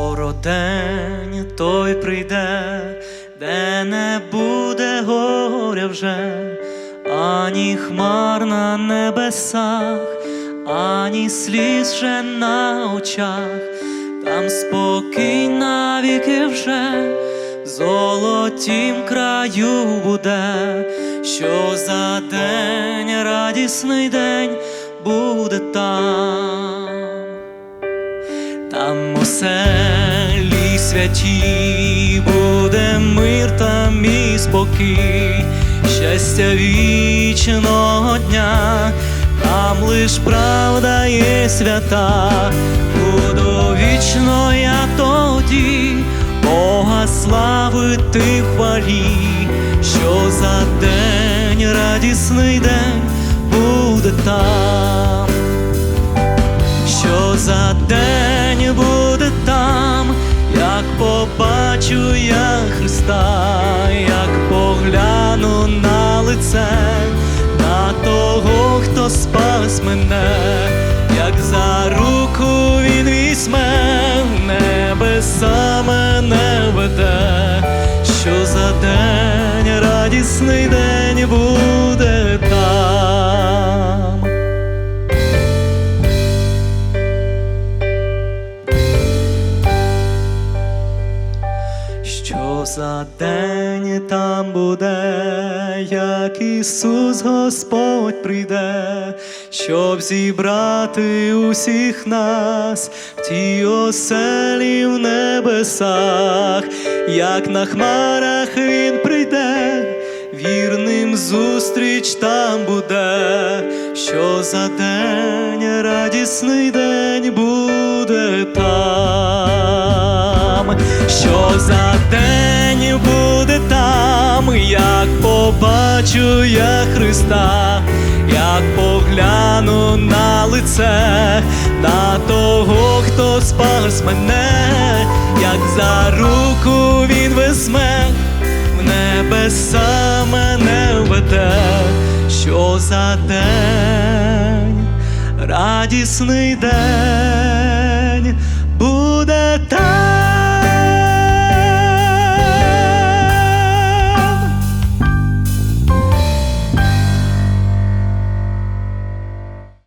Скоро день той прийде, де не буде горя вже, ані хмар на небесах, ані сліз вже на очах, там спокій навіки вже в золотім краю буде, що за день радісний день буде там. Там усе святі буде мир там і спокій, щастя вічного дня, там лиш правда є свята, буду вічно я тоді, Бога славити хвалі, що за день радісний день буде там побачу я Христа, як погляну на лице, на того, хто спас мене, як за руку він візьме, небеса мене веде, що за день радісний день буде там. Що за день там буде, як Ісус Господь прийде, щоб зібрати усіх нас в тій оселі в небесах, як на хмарах Він прийде, вірним зустріч там буде, що за день радісний день буде побачу я Христа, як погляну на лице, на того, хто спас мене, як за руку він візьме в небеса мене веде, що за день, радісний день.